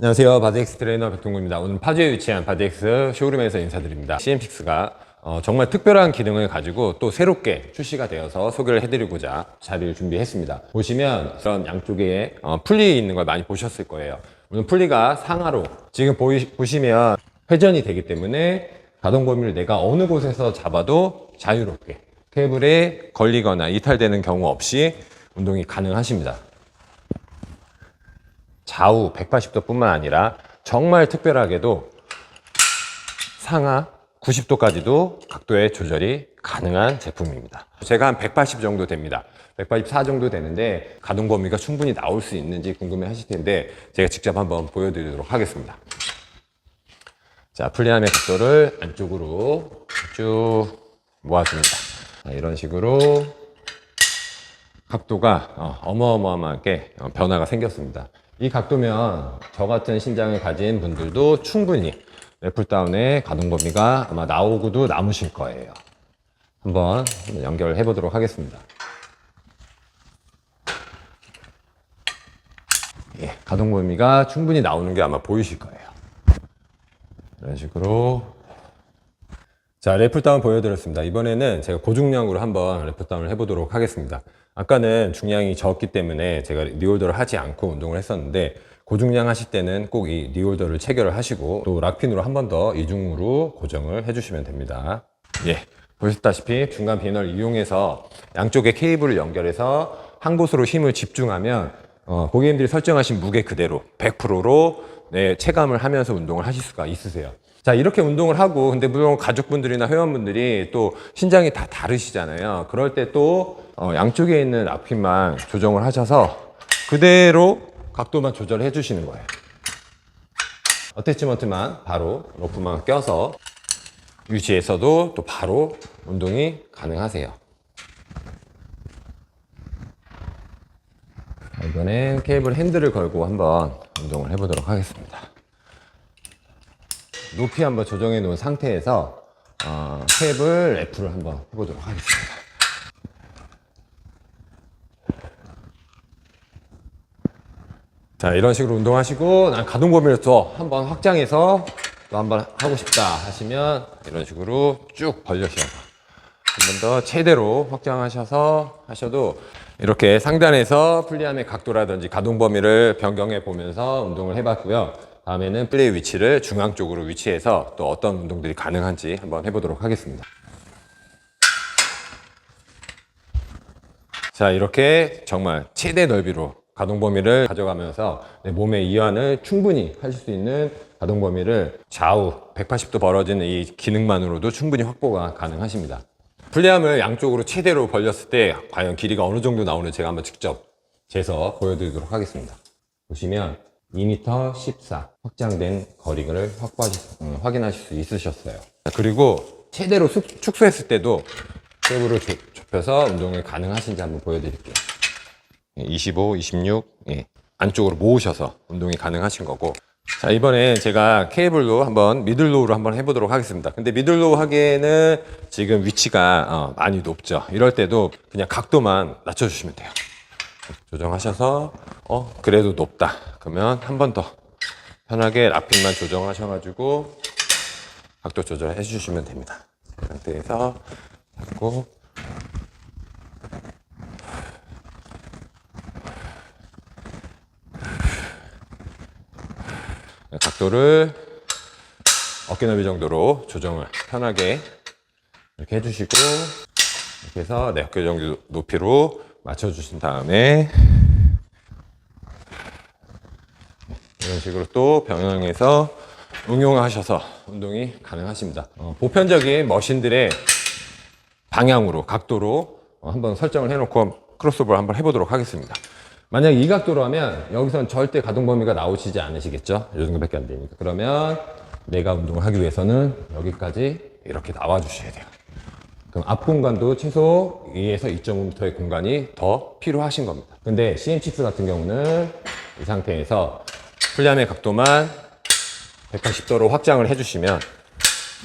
안녕하세요. 바디엑스 트레이너 백동구입니다. 오늘 파주에 위치한 바디엑스 쇼룸에서 인사드립니다. CM6가 어, 정말 특별한 기능을 가지고 또 새롭게 출시가 되어서 소개를 해드리고자 자리를 준비했습니다. 보시면 이런 양쪽에 어, 풀리 있는 걸 많이 보셨을 거예요. 물론 풀리가 상하로 지금 보이, 보시면 회전이 되기 때문에 가동 범위를 내가 어느 곳에서 잡아도 자유롭게 케이블에 걸리거나 이탈되는 경우 없이 운동이 가능하십니다. 좌우 180도 뿐만 아니라 정말 특별하게도 상하 90도까지도 각도의 조절이 가능한 제품입니다. 제가 한 180 정도 됩니다. 184 정도 되는데 가동 범위가 충분히 나올 수 있는지 궁금해 하실 텐데 제가 직접 한번 보여드리도록 하겠습니다. 자, 플리함의 각도를 안쪽으로 쭉 모아줍니다. 자, 이런 식으로 각도가 어, 어마어마하게 어, 변화가 생겼습니다. 이 각도면 저 같은 신장을 가진 분들도 충분히 래플다운의 가동 범위가 아마 나오고도 남으실 거예요. 한번 연결해 보도록 하겠습니다. 예, 가동 범위가 충분히 나오는 게 아마 보이실 거예요. 이런 식으로 자, 래플다운 보여드렸습니다. 이번에는 제가 고중량으로 한번 래플다운을 해보도록 하겠습니다. 아까는 중량이 적기 때문에 제가 리홀더를 하지 않고 운동을 했었는데 고중량 하실 때는 꼭 이 리홀더를 체결을 하시고 또 락핀으로 한 번 더 이중으로 고정을 해주시면 됩니다. 예, 보셨다시피 중간 비너를 이용해서 양쪽에 케이블을 연결해서 한 곳으로 힘을 집중하면 어, 고객님들이 설정하신 무게 그대로 100%로 네, 체감을 하면서 운동을 하실 수가 있으세요. 자, 이렇게 운동을 하고, 근데 물론 가족분들이나 회원분들이 또 신장이 다 다르시잖아요. 그럴 때 또, 어, 양쪽에 있는 락핀만 조정을 하셔서 그대로 각도만 조절해 주시는 거예요. 어태치먼트만 바로 로프만 껴서 유지해서도 또 바로 운동이 가능하세요. 자, 이번엔 케이블 핸들을 걸고 한번 운동을 해보도록 하겠습니다. 높이 한번 조정해 놓은 상태에서 어, 케이블 F를 한번 해보도록 하겠습니다. 자 이런 식으로 운동하시고 난 가동 범위를 또 한번 확장해서 또 한번 하고 싶다 하시면 이런 식으로 쭉 벌려셔서 한 번 더 최대로 확장하셔서 하셔도 이렇게 상단에서 플리함의 각도라든지 가동 범위를 변경해 보면서 운동을 해봤고요. 다음에는 플레이 위치를 중앙 쪽으로 위치해서 또 어떤 운동들이 가능한지 한번 해보도록 하겠습니다. 자, 이렇게 정말 최대 넓이로 가동 범위를 가져가면서 내 몸의 이완을 충분히 하실 수 있는 가동 범위를 좌우 180도 벌어지는 이 기능만으로도 충분히 확보가 가능하십니다. 플레이함을 양쪽으로 최대로 벌렸을 때 과연 길이가 어느 정도 나오는지 제가 한번 직접 재서 보여드리도록 하겠습니다. 보시면 2m 14 확장된 거리를 확보하실, 수- 음, 확인하실 수 있으셨어요. 자, 그리고 최대로 숙- 축소했을 때도 좁- 좁혀서 운동을 가능하신지 한번 보여드릴게요. 25, 26 예. 안쪽으로 모으셔서 운동이 가능하신 거고 자 이번에 제가 케이블로 한번 미들로우로 한번 해보도록 하겠습니다 근데 미들로우 하기에는 지금 위치가 어, 많이 높죠 이럴 때도 그냥 각도만 낮춰주시면 돼요 조정하셔서 어 그래도 높다. 그러면 한 번 더 편하게 라핀만 조정하셔가지고 각도 조절해 주시면 됩니다. 이 상태에서 잡고. 각도를 어깨 넓이 정도로 조정을 편하게 이렇게 해주시고 이렇게 해서 네, 어깨 정도 높이로 맞춰주신 다음에 이런 식으로 또 병행해서 응용하셔서 운동이 가능하십니다. 어, 보편적인 머신들의 방향으로 각도로 어, 한번 설정을 해놓고 크로스오버를 한번 해보도록 하겠습니다. 만약 이 각도로 하면 여기선 절대 가동 범위가 나오시지 않으시겠죠? 이 정도밖에 안 되니까. 그러면 내가 운동을 하기 위해서는 여기까지 이렇게 나와 주셔야 돼요. 그럼 앞 공간도 최소 2에서 2.5m의 공간이 더 필요하신 겁니다. 근데 CM6 같은 경우는 이 상태에서 플리함의 각도만 180도로 확장을 해주시면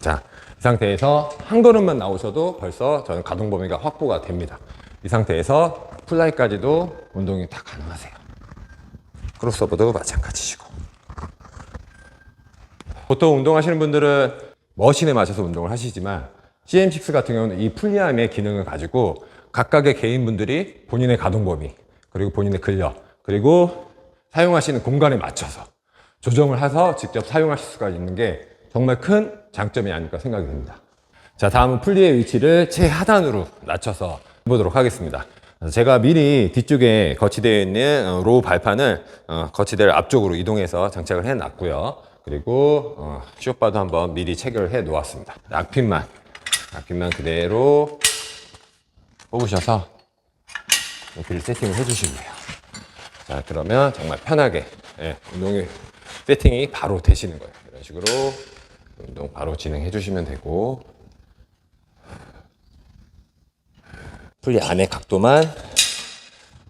자, 이 상태에서 한 걸음만 나오셔도 벌써 저는 가동 범위가 확보가 됩니다. 이 상태에서 플라이까지도 운동이 다 가능하세요. 크로스오버도 마찬가지시고. 보통 운동하시는 분들은 머신에 맞춰서 운동을 하시지만 CM6 같은 경우는 이 풀리함의 기능을 가지고 각각의 개인분들이 본인의 가동 범위 그리고 본인의 근력 그리고 사용하시는 공간에 맞춰서 조정을 해서 직접 사용하실 수가 있는 게 정말 큰 장점이 아닐까 생각이 듭니다. 자, 다음은 풀리의 위치를 최하단으로 낮춰서 해보도록 하겠습니다. 제가 미리 뒤쪽에 거치되어 있는 어, 로우 발판을 어, 거치대를 앞쪽으로 이동해서 장착을 해 놨고요. 그리고 어, 쇼바도 한번 미리 체결을 해 놓았습니다. 악핀만, 악핀만 그대로 뽑으셔서 여기를 세팅을 해 주시면 돼요. 자, 그러면 정말 편하게 예, 운동이 세팅이 바로 되시는 거예요. 이런 식으로 운동 바로 진행해 주시면 되고 풀리 안의 각도만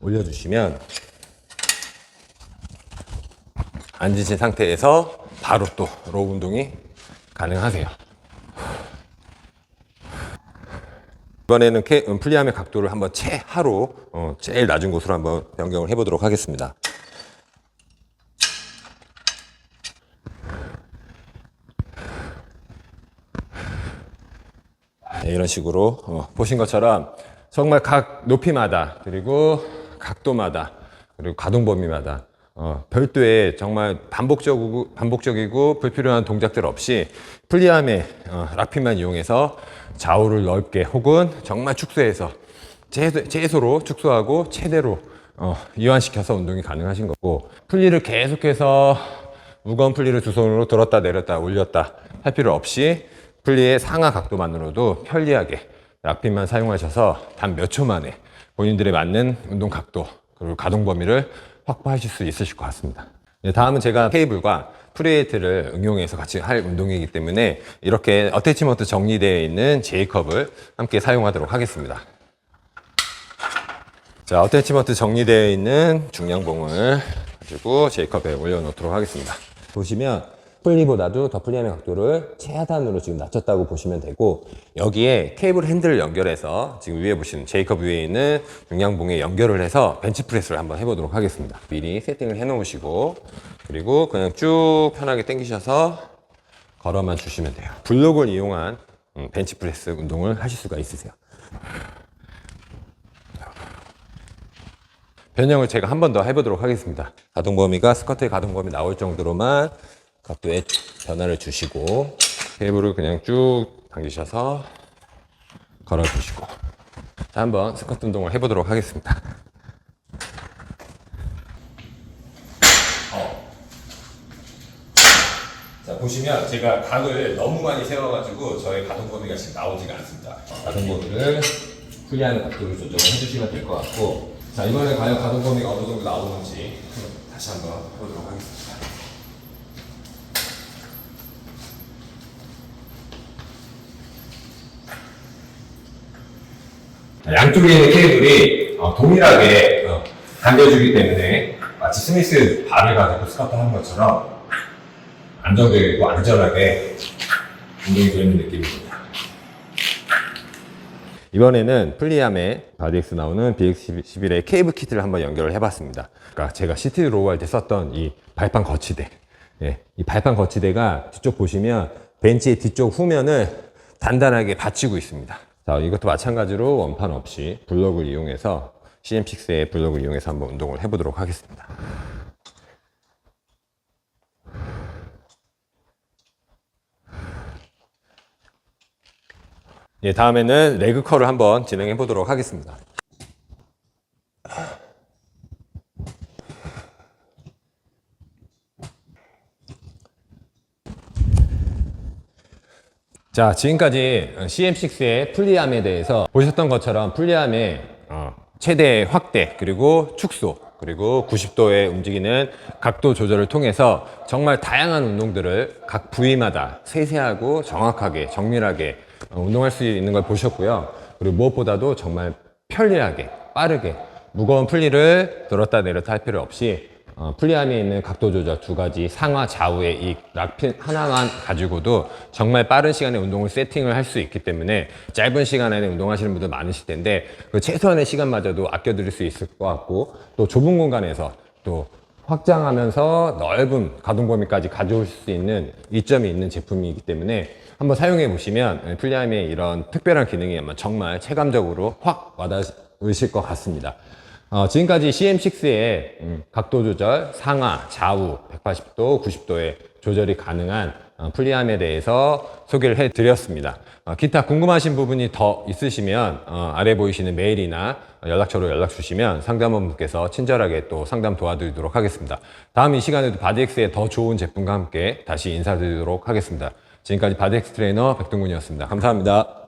올려주시면 앉으신 상태에서 바로 또 로우 운동이 가능하세요. 이번에는 풀리함의 각도를 한번 최하로 어, 제일 낮은 곳으로 한번 변경을 해보도록 하겠습니다. 네, 이런 식으로 어, 보신 것처럼 정말 각 높이마다 그리고 각도마다 그리고 가동 범위마다 어, 별도의 정말 반복적이고, 반복적이고 불필요한 동작들 없이 풀리함의 어, 락핀만 이용해서 좌우를 넓게 혹은 정말 축소해서 최소, 최소 로 축소하고 최대로 어, 이완시켜서 운동이 가능하신 거고 풀리를 계속해서 무거운 풀리를 두 손으로 들었다 내렸다 올렸다 할 필요 없이 풀리의 상하 각도만으로도 편리하게 락핀만 사용하셔서 단 몇 초 만에 본인들에 맞는 운동 각도 그리고 가동 범위를 확보하실 수 있으실 것 같습니다. 네, 다음은 제가 케이블과 프레이트를 응용해서 같이 할 운동이기 때문에 이렇게 어태치먼트 정리되어 있는 제이컵을 함께 사용하도록 하겠습니다. 자, 어태치먼트 정리되어 있는 중량봉을 가지고 제이컵에 올려놓도록 하겠습니다. 보시면 풀리보다도 더 풀리함의 각도를 최하단으로 지금 낮췄다고 보시면 되고 여기에 케이블 핸들을 연결해서 지금 위에 보시는 제이컵 위에 있는 중량봉에 연결을 해서 벤치프레스를 한번 해보도록 하겠습니다. 미리 세팅을 해 놓으시고 그리고 그냥 쭉 편하게 당기셔서 걸어만 주시면 돼요. 블록을 이용한 음, 벤치프레스 운동을 하실 수가 있으세요. 변형을 제가 한 번 더 해보도록 하겠습니다. 가동 범위가 스커트의 가동 범위 나올 정도로만 각도에 변화를 주시고 케이블을 그냥 쭉 당기셔서 걸어주시고 자 한번 스커트 운동을 해보도록 하겠습니다. 자 보시면 제가 각을 너무 많이 세워가지고 저의 가동 범위가 지금 나오지가 않습니다. 가동 범위를 풀리하는 각도를 조정을 해주시면 될 것 같고 자 이번에 과연 가동 범위가 어느 정도 나오는지 다시 한번 해보도록 하겠습니다. 양쪽에 있는 케이블이 어, 동일하게 어, 당겨주기 때문에 마치 스미스 발을 가지고 스쿼트 하는 것처럼 안정적이고 안전하게 운동이 되는 느낌입니다. 이번에는 플리암의 바디엑스 나오는 BX11의 케이블 키트를 한번 연결을 해봤습니다. 그러니까 제가 시티 로우 할 때 썼던 이 발판 거치대. 예, 이 발판 거치대가 뒤쪽 보시면 벤치의 뒤쪽 후면을 단단하게 받치고 있습니다. 자, 이것도 마찬가지로 원판 없이 블럭을 이용해서 CM6의 블럭을 이용해서 한번 운동을 해보도록 하겠습니다. 예, 다음에는 레그 컬을 한번 진행해 보도록 하겠습니다. 자, 지금까지 CM6의 풀리암에 대해서 보셨던 것처럼 풀리암의 어, 최대 확대, 그리고 축소, 그리고 90도에 움직이는 각도 조절을 통해서 정말 다양한 운동들을 각 부위마다 세세하고 정확하게, 정밀하게 어, 운동할 수 있는 걸 보셨고요. 그리고 무엇보다도 정말 편리하게, 빠르게, 무거운 풀리를 들었다 내렸다 할 필요 없이 어, 풀리함에 있는 각도 조절 두 가지 상하 좌우의 이 락핀 하나만 가지고도 정말 빠른 시간에 운동을 세팅을 할 수 있기 때문에 짧은 시간 안에 운동하시는 분들 많으실 텐데 그 최소한의 시간마저도 아껴드릴 수 있을 것 같고 또 좁은 공간에서 또 확장하면서 넓은 가동 범위까지 가져올 수 있는 이점이 있는 제품이기 때문에 한번 사용해 보시면 플리암의 이런 특별한 기능이 정말 체감적으로 확 와닿으실 것 같습니다. 어, 지금까지 CM6의 각도 조절, 상하, 좌우 180도, 90도의 조절이 가능한 어, 플리암에 대해서 소개를 해드렸습니다. 어, 기타 궁금하신 부분이 더 있으시면 어, 아래 보이시는 메일이나 연락처로 연락 주시면 상담원분께서 친절하게 또 상담 도와드리도록 하겠습니다. 다음 이 시간에도 바디엑스의 더 좋은 제품과 함께 다시 인사드리도록 하겠습니다. 지금까지 바디엑스 트레이너 백동군이었습니다. 감사합니다.